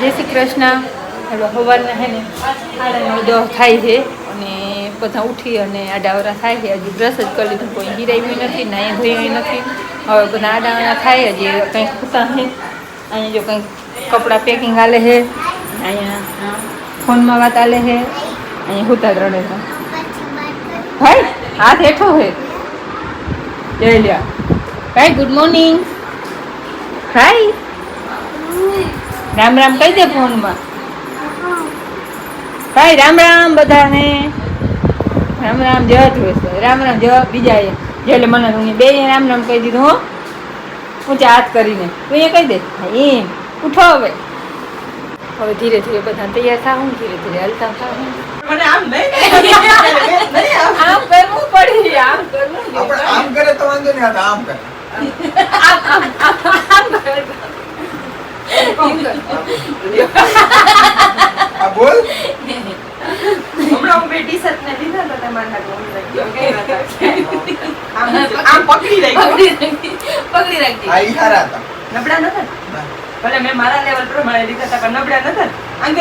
જય શ્રી કૃષ્ણ. હવે સવારના હે ને, સાડા નવ થાય છે અને બધા ઉઠી અને આડાવરા થાય છે. હજી બ્રશ જ કરી લીધું, કોઈ હિરાવ્યું નથી નાય ધોઈ નથી. હવે બધા આડાવરા થાય, હજી કંઈક ખૂતા છે અહીંયા જો કંઈક કપડાં પેકિંગ આલે છે અહીંયા ફોનમાં વાત આલે છે અહીંયા ખૂતા ત્રણે તો ભાઈ, હાથ હેઠો છે જય લ્યા. ભાઈ good morning hi Ram Ram કહી દે ફોનમાં. ભાઈ રામ રામ બધાને. રામ રામ જવા જોઈશે રામ રામ જવા બીજા એ જેટલે મને હું બે રામ રામ કહી દીધું હો. ઊંચા હાથ કરીને. તું એ કહી દે. હા, એમ. ઉઠો હવે. હવે ધીરે ધીરે બધા તૈયાર થાવું ધીરે ધીરે હલતા થાવું મને આમ નહીં નહીં આમ આમ કરવું પડે આમ કરવું આપણે આમ કરે તો વાંધો નહીં આમ તો આમ કરે. આ બોલ. હમણાં હું લીધા તમારા. આમ પકડી. પકડી રાખી. આ હતા. નબળા નતા ભલે મેં મારા લેવલ પ્રમાણે લીધા હતા પણ નબળા નતા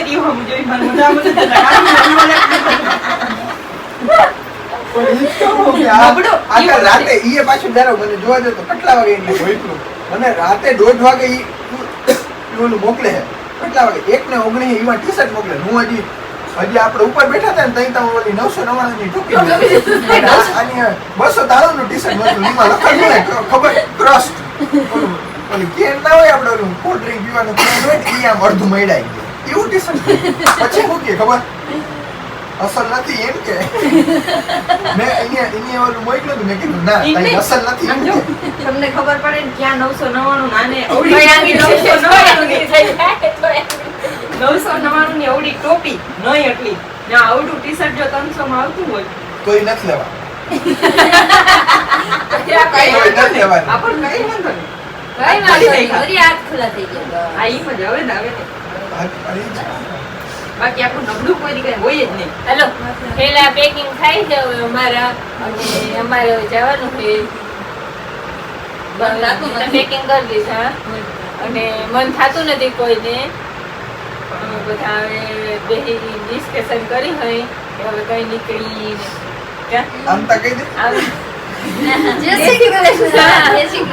ઈ હમ જોઈ મને. રાતે ઈએ પાછું જરાક મને જોવા દે તો કેટલા વાગે એને મને રાતે દોઢ વાગે ઈ ઓલું મોકલે કેટલા વાગે એક ને ઓગણીસ એવા ટી શર્ટ મોકલે. હું હજી હજી આપણે ઉપર બેઠા હતા ને તઈ તમે ઓલી નવસો નવ્વાણું ની ટૂંકી બસો ત્રાણું નું ટી શર્ટ મોકલું. એમાં લખેલું ને ખબર? ક્રસ્ટ ઓલું ઓલી ના હોય આપણે ઓલું કોલ્ડ ડ્રિંક પીવાનું. હોય ને આમ અડધું મયડાઈ ગયું. એવું ટી શર્ટ પછી મૂકીએ ખબર? અસલ નથી એમ કે. મેં અહીંયા અહીંયા ઓલું મોકલ્યું મેં કીધું ના તારી. અસલ નથી એમ કે. તમને ખબર પડે ને ક્યાં નવસો નવ્વાણું ભાઈ આની નવસો નવ્વાણું ની નવસો નવ્વાણું ની અવળી ટોપી નહીં એટલી. ને આ આવડું ટી શર્ટ જો ત્રણસો માં આવતું હોય. નથી લેવા કઈ તોય નથી લેવાની. આપણ કઈ વાંધો નહીં. કઈ વાંધો નહીં. ખુલ્લા થઈ ગયા. આ ઈ મજા આવે ને આવે. બાકી આપણું નબળું કોઈ દી હોય જ નહીં. હેલો પેલા પેકિંગ થાય છે હવે અમારા અને અમારે જવાનું છે. પેકિંગ કરી દીધા અને મન થતું નથી કોઈને. બધા હવે બે ડિસ્કશન કરી હોય કે હવે કઈ નીકળી આમ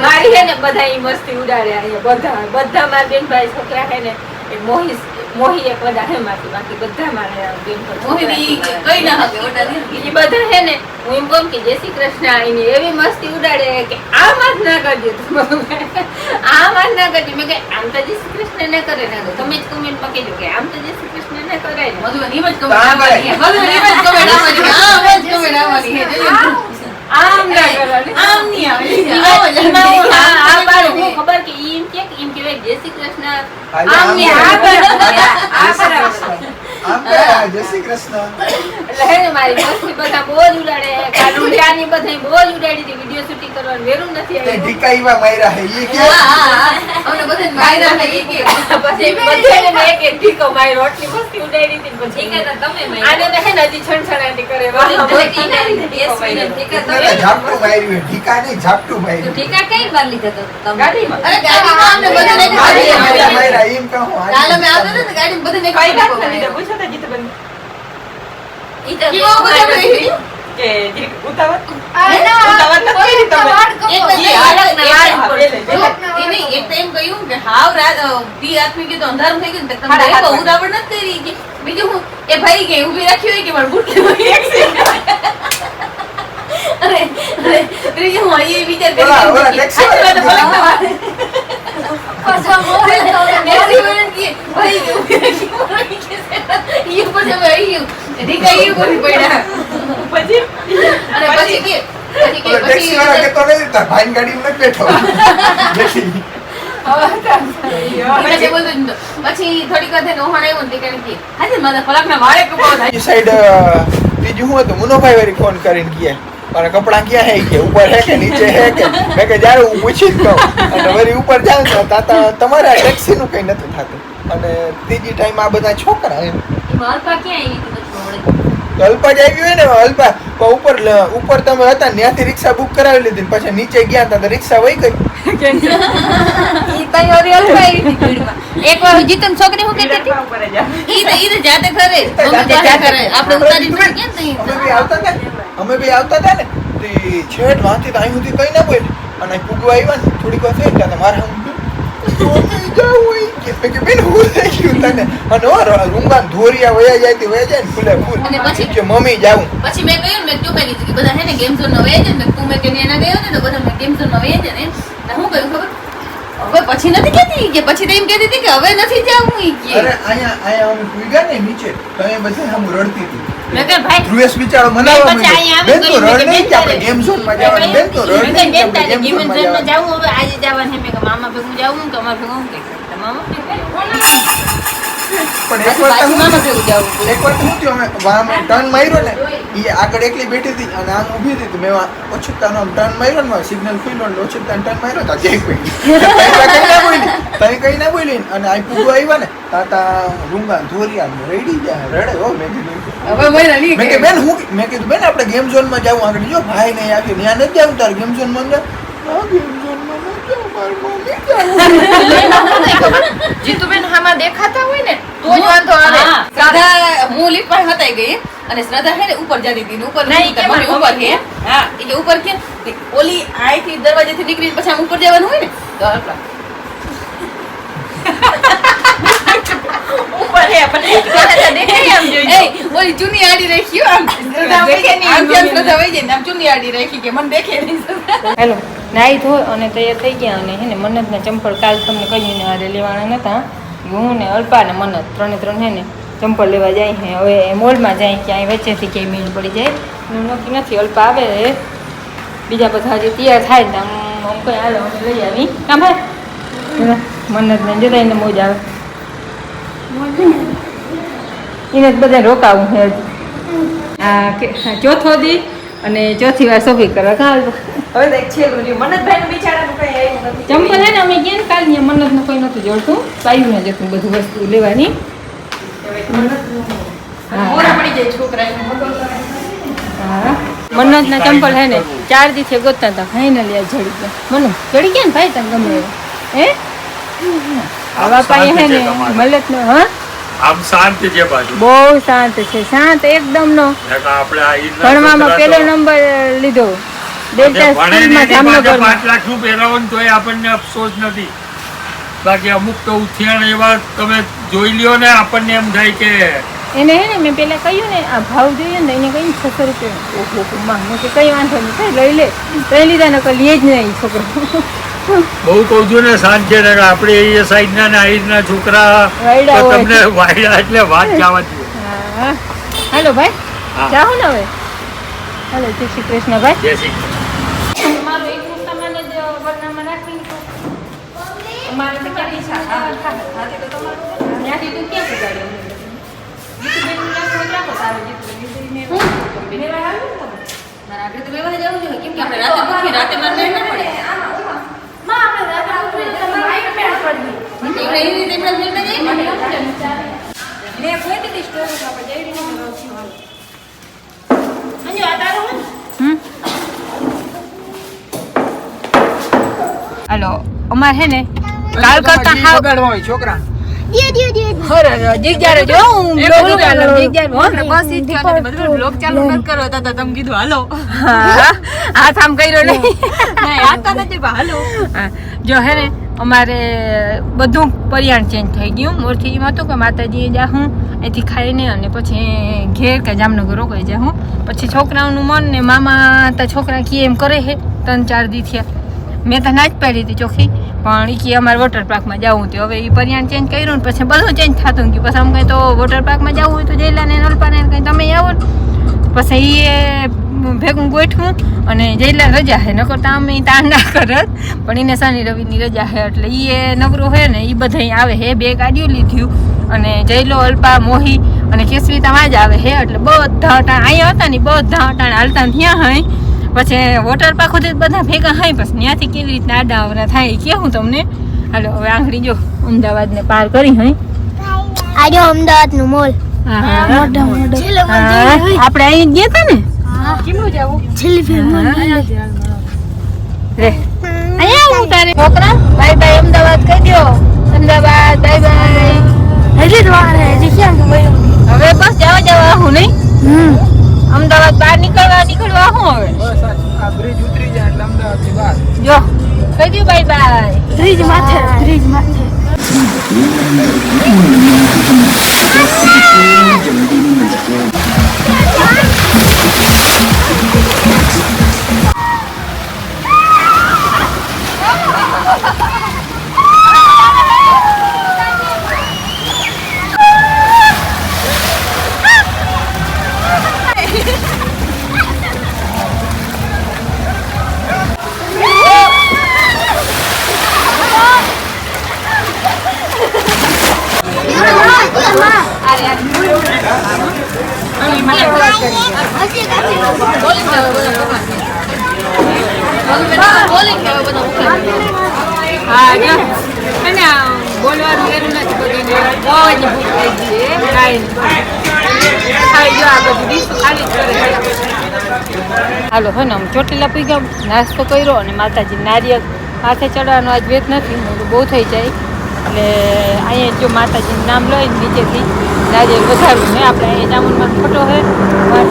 મારી છે ને બધા ઈ મસ્તી ઉડાડ્યા બધા બધા મારા બેનભાઈ છોકરા છે ને એ મોહી એક બધા હે બાકી બધા મારે કઈ ના એ બધા હે ને હું એમ કહું કે જય શ્રી કૃષ્ણ આવીને એવી મસ્તી ઉડાડે કે આમ જ ના કરજો આમ જ ના કરજો. મેં કે આમ તો જય શ્રી કૃષ્ણ ને કરે ના તમે જ કમેન્ટમાં કહેજો કે આમ તો જય શ્રી કૃષ્ણ ને કરાય ને. મધુબન ઈમ જ કમેન્ટ આમ ના કરવાની. આમ નહીં આવે એમાં- એમાં હું- હા, આ આમ બાર જ હું આવે. ખબર કે ઈ એમ કે કે એમ કહેવાય જય શ્રી કૃષ્ણ. જય શ્રી કૃષ્ણ. એટલે હે ને મારી મસ્તી બધા બહુ જ ઉડાડે કાલુડિયાની બધાય બહુ જ ઉડાડી હતી. વીડિયો શૂટિંગ કરવાનું વેરું નથી આવ્યું. ઢીકા ઈવા હે ઈ કે? હા, હા, હા. અમને બધાને માયરા થઈ કે. પછી બધાને મેં એક એક ઢીકો માર્યો. આટલી મસ્તી ઉડાડી હતી પછી. છે, તમે આને તો હે ને હજી છણછણાટી કરે. વાહ, તો વાહ. ઠીકા રીતે બેસવીને તમે ઝાપટું માર્યું. ઢીકા નહીં ઝાપટું માર્યું ઠીકા કઈ વાર લીધા તો તમે? ગાડીમાં. અરે ગાડીમાં અમને આપી. માર્યા એમ કહું કાલ અમે આવતા ને ગાડીમાં બધાને એક કઈ વાત નથી પૂછો તો જીતુબેન ઈ તો કેવો બધા ભાઈ? કે જીરીક ઉતાવળ અરે ના, ઉતાવળ નથી કરી તમે. એક તો ઈ નહીં, હાલત એક ને તો હાલ એક ઉપર. જો, એ નહીં, એક તો એમ કહ્યું કે હાવ રાત અ, દી આથમી ગયું તો અંધારું થઈ ગયું ને તો તમે હાડા બહુ હાથ ઉતાવળ નથી કરી કે બીજું હું એ ભાઈ કે ઊભી રાખી હોય કે મારું બુટ અરે અરે ત્રીજું હું એ વિચાર કરી ઓલા- કે ઓલા taxi વાળા હાચી વાત ભલે પાછા મોડે તો taxi વાળાને કહે, ભાઈ કે ઊભી રાખી મારો કે છે. ઈ ઉપર તમે આવી ગયું ઈ ઉપર પડ્યા. પછી? અને પછી? કે પછી કે પછી વાળા કહેતો નથી તાર ભાઈની ગાડીમાં નથી બેઠો. પછી બોલતો જ નતો. પછી થોડીક વાર થઈને ઓહાણ આવ્યો ને તે કે, "હાજી, મારા પલકના વાળે કપાવા થાય." સાઈડ બીજું હું હતું? મુનોભાઈ વાળી ફોન કરીને કહે મારા કપડાં ક્યાં હે? કે ઉપર હે કે નીચે હે કે? મેં કે જ્યારે હું પૂછી જ કહું. અને વળી ઉપર જાઉં તો તાતા તમારા ટેક્સીનું કંઈ નથી થતું. અને ત્રીજી ટાઈમ આ બધા છોકરા એમ. ક્યાં અલ્પા જ આવી હોય ને અલ્પા. ઉપર ઉપર તમે હતા ત્યાંથી રિક્ષા બુક કરાવી લીધી પછી નીચે ગયા હતા તો રિક્ષા વહી ગઈ. એક વાર જીતન છોકરી હું કહેતી હતી. ઈ તો- જાતે આપણે ઉતારી અમે બી આવતા હતા ને. અમે બી આવતા હતા ને. તે છેટ વાંચી તો અહીં સુધી કઈ ના બોલી અને પૂગવા આવ્યા ને થોડીક વાર થઈ ગયા મારે ગયું રૂંગા ધોરિયા વયા જાય તે વયા જાય ને પછી? કે મમ્મી જાઉં પછી મેં કહ્યું મેં મેં કીધું બધા હે ને ગેમ ઝોન તું મેં કે એના ગયો ને બધા મેં ગેમ ઝોન વહી જાય ને. કહ્યું, ખબર? હવે પછી નથી કેતી કે, પછી તો એમ કહેતી હતી કે હવે નથી જાવું કે. અરે, અહીંયા અહીંયા પૂગ્યા ને નીચે, તો આમ રડતી હતી. ધ્રુવેશ બિચારો મનાવવા માંડ્યો. બેન તો રડ નહીં કે આપણે ગેમ બેન ઝોનમાં જવાનું બેન તો રડ નહીં કે આપણે ગેમ ગેમ ઝોનમાં ઝોનમાં જવાનું. જાવું હવે આજે જવાનું છે. મેં કીધું, મામા ભેગું જાવું. કે અમારે ભેગું કે મામા પણ એક વાર તો મામા ભેગું જાવું એક વાર તો શું થયું. અમે આમ ટર્ન માર્યો ને એ આગળ એકલી બેઠી હતી અને આમ ઊભી હતી. તો મેં આ ઓછુકતાનો આમ ટર્ન માર્યો ને સિગ્નલ ખુલ્યો ને ઓછુકતાનો ટર્ન માર્યો તો જઈ પડી કઈ ના બોલી. તઈ કઈ ના બોલી. અને આ પૂગો આવ્યા ને તાતા રૂંગા ધોરિયા રેડી જાય રડે હો. મેં કીધું મેં કે બેન હું મેં કીધું બેન આપણે ગેમ ઝોનમાં જવું આગળ. જો ભાઈ નહીં આવ્યો. ત્યાં નથી જવું તારે ગેમ ઝોનમાં ગેમ ઝોનમાં નથી જવું મારી મમ્મી જાવું જીતુબેન હામાં દેખાતા હોય ને તો જ વાંધો આવે. શ્રદ્ધા હું પાસે હતાઈ ગઈ અને શ્રદ્ધા હે ને ઉપર જતી હતી ઉપર નહીં, ઉપર કે હા એટલે ઉપર કે ઓલી આઈથી દરવાજેથી નીકળીને પછી આમ ઉપર જવાનું હોય ને તો ઉપર હે પણ આમ જોઈએ એ ઓલી ચુની આડી રાખી આમ. આમ શ્રદ્ધા વહી જાય આમ ચૂની આડી રાખી કે મને દેખે નહીં હેલો. નાઈ ધોઈ અને તૈયાર થઈ ગયા અને હે ને મન્નતના ચંપલ કાલ તમને કહ્યું ને હારે લેવાના નહોતા હું ને અલ્પા ને મન્નત ત્રણે ત્રણ હે ને ચંપલ લેવા જાય હે. હવે મોલમાં જાય ક્યાંય વચ્ચેથી ક્યાંય મેળ પડી જાય. હું નક્કી નથી અલ્પા આવે હે. બીજા બધા હજી તૈયાર થાય ને આમ કંઈ હાલો અમે લઈ આવી. કામ હે? મન્નતને જતા એને મોજ આવે. એને બધા રોકાવું છે આ ચોથો દી અને ચોથી વાર સોફી કરવા કાલ. હવે એક છેલ્લું રહ્યું. મનોજભાઈનું બિચારાનું કઈ આવ્યું નથી. ચંપલ હે ને અમે ગયા ને કાલ ને મન્નતનું કોઈ નતું જોડતું. પાયું ને જતું બધું વસ્તુ લેવાની. મનોજ ના હા. મોરા પડી જાય છોકરાને. હા. મન્નતના ચંપલ હે ને ચાર દિવસે ગોતતા હતા. ફાઇનલી આ જડી ગયા. મનો જડી ગયા ને ભાઈ તને ગમે હે? આવા પાઈ હે ને મલત નો હા? આમ શાંત છે બાજુ. બહુ શાંત છે. શાંત એકદમ નો. આપણે આ ભણવામાં પેલો નંબર લીધો. ડેલ્ટા સ્કૂલમાં એની પાંચ લાખનું પહેરાવો તોય આપણને અફસોસ નથી. બાકી અમુક તો ઉથિયાણ એવા તમે જોઈ લ્યો ને આપણને એમ થાય કે એને હે ને મેં પેલા કહ્યું ને આ ભાવ જોઈએ ને એને કહ્યું છસો રૂપિયા ઓહો માં મેં કઈ વાંધો નહીં કઈ લઈ લે. એ લીધા નકર લે જ નહીં છોકરો. બહુ કહું છું ને સાંજ છે ને આપણે એ સાઈડ ના ને આ સાઈડના છોકરા. તમને વાયડા એટલે વાત જવા દો. હા. હાલો ભાઈ. જાઓ ને હવે. હાલો જય શ્રી કૃષ્ણ ભાઈ. જય શ્રી રાખીને તો. લેવા જવું જોઈએ. કેમ કે આપણે રાતે ભૂખી રાતે મારે પડે. હાલો. અમારે હે ને કાલ કરતા હાવ બગાડવા હોય છોકરા ખરેખર, જીગજારો જો હું બ્લોગ ઉતારું, જીગજારો, હો. બસ ઈ જ ને બધું બ્લોગ ચાલુ નથી કરો તો તો તમે કીધું હાલો. હા, હાથ આમ કર્યો નહીં. નહીં આતા નથી પણ હાલો. હા, જો હે ને અમારે બધું પરિયાણ ચેન્જ થઈ ગયું. મોરથી એમ હતું કે માતાજીએ જાહું અહીંથી ખાઈને અને પછી ઘેર કે જામનગર રોકાઈ જાહું પછી છોકરાઓનું મન ને મામા તા છોકરા કી એમ કરે હે ત્રણ ચાર દી થયા. મેં તો ના જ પાડી હતી ચોખ્ખી. પણ એ કી અમારે વોટર પાર્કમાં જવું હતું. હવે એ પરિયાણ ચેન્જ કર્યું ને પછી બધું ચેન્જ થતું ગયું. પછી આમ કંઈ તો વોટર પાર્કમાં જવું હોય તો જયલાને નલપાને કંઈ તમે આવો પછી એ ભેગું ગોઠવું અને જયલા રજા હે. નકર તો અમે તાણ ના કરત. પણ એને શનિ રવિની રજા હે એટલે એ નગરો હે ને એ બધા આવે હે. બે ગાડીઓ લીધ્યું અને જયલો અલ્પા, મોહી અને કેસવી ત્યાં જ આવે હે. એટલે બધા અટાણ અહીંયા હતા ને બધા અટાણ હાલતા ત્યાં હોય પછી વોટર પાર્ક સુધી બધા ભેગા હાય બસ ત્યાંથી કેવી રીતના આડા અવરા થાય કે હું તમને. હાલો હવે આંગળી જો અમદાવાદ ને પાર કરી હઈ આજે અમદાવાદનું મોલ. હા હા. મોઢા મોઢા. આપણે અહીં ગયા હતા ને? છેલ્લી ફિલ્મ રે. અહીંયા આવું તારે. છોકરા બાય બાય અમદાવાદ કહી દો જો કહી દો બાય બાય બ્રિજ માથે બ્રિજ માથે બોલવાનું એનું નથી બધું બહુ જ ભૂખ કાંઈ નહીં ખાઈ જો આ બધું ડીશ ખાલી કરે હાલો, હે ને, આમ ચોટીલા પી ગયા નાસ્તો કર્યો અને માતાજી નારિયેળ માથે ચડવાનો આજ વેત નથી બહુ થઈ જાય. એટલે અહીંયા જો માતાજીનું નામ લઈને નીચેથી નારિયેળ વધારવું ને, આપણે અહીંયા જામુનમાં ફોટો છે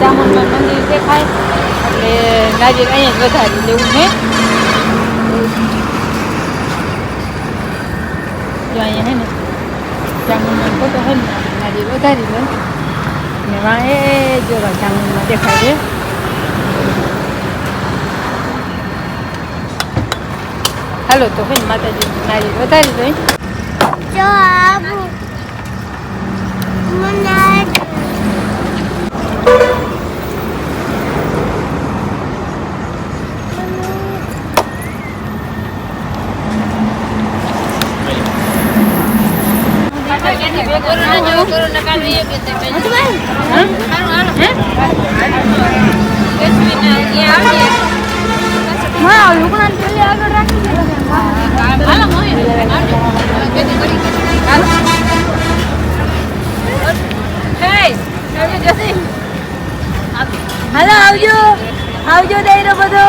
જામુનમાં મંદિર દેખાય. એટલે નારિયેળ અહીંયા જ વધારી લેવું ને જો અહીંયા હે ને જામુનમાં ફોટો હે ને નારિયેળ વધારી લો. ને વાં એ જો જામુનમાં દેખાય છે. હાલો, તો ને માતાજી નારિયેળ વધારી દઈ જો આબુ મને હા લુગડા પેલે આગળ રાખી દે હાલો આવજો. આવજો દઈરો બધો.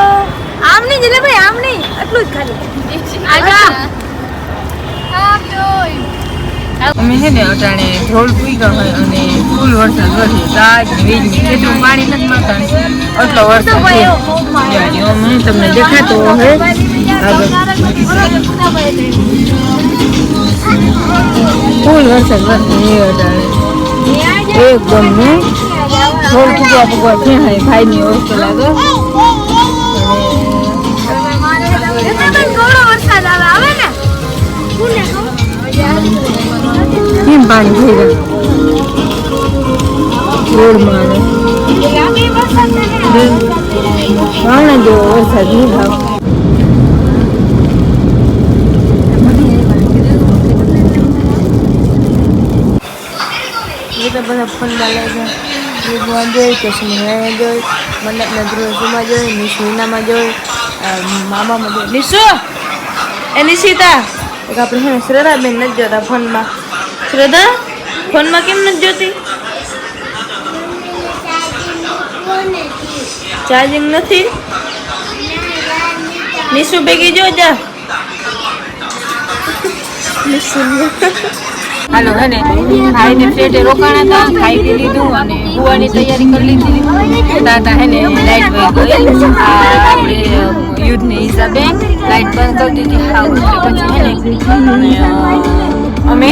આમ નહીં જલે ભાઈ આમ નહીં આટલું જ ખાલી. અમે છે ને અટાણે ધોળ પૂગ્યા હોય અને ફૂલ વરસાદ વરસે તાજ વીજ ને પાણી નથી મળતા. એટલો વરસાદ જો જો તમને દેખાતો હે આગળ ફૂલ વરસાદ વરસે અટાણે. એકદમ ને ધોળ પૂગવા પૂગવા હોય ભાઈની ઓળખ લાગે. કેમ પાણી થઈ જાય રોડમાં વરસાદ જેવો વરસાદ બધા ફોનમાં લઈ જાય યુગમાં જોઈ કશ્મીરમાં જોઈ જોઈ નિશુનામાં જોઈ મામામાં જોઈ. નિશુ! એ નિશિતા! એક આપણે છે ને શ્રદ્ધાબેન નથી જોતા ફોનમાં શ્રદ્ધા, ફોનમાં કેમ નથી જોતી? ચાર્જિંગ નથી? નિશુ ભેગી જો જા. હાલો, હે ને? ફ્લેટે રોકાણા હતા ખાઈ લીધું અને ગુવાની તૈયારી કરી લીધી. દાદા હે ને, લાઈટ વહી ગઈ. આપણે યુદ્ધની હિસાબે લાઈટ બંધ કરી દીધી. પછી, હે ને? અમે?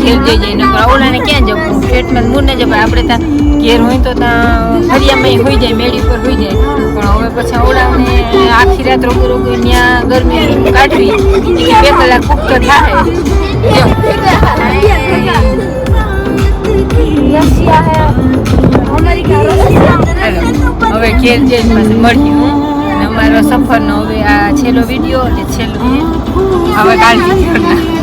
ઘેર જઈ જઈને ઓલાને ક્યાં જવું? ફ્લેટમાં મૂળ ને જવાય આપણે ત્યાં ઘેર હોય તો ત્યાં ફરિયામાં હોઈ જાય મેળી ઉપર હોઈ જાય. પણ હવે પછી ઓલાને આખી રાત રોગો રોગો ત્યાં ગરમી કાઢવી. બે કલાક કુક તો થાય હવે ઘેર જઈને મળ્યું અમારો સફરનો હવે આ છેલ્લો વીડિયો અને છેલ્લું હવે ઘરના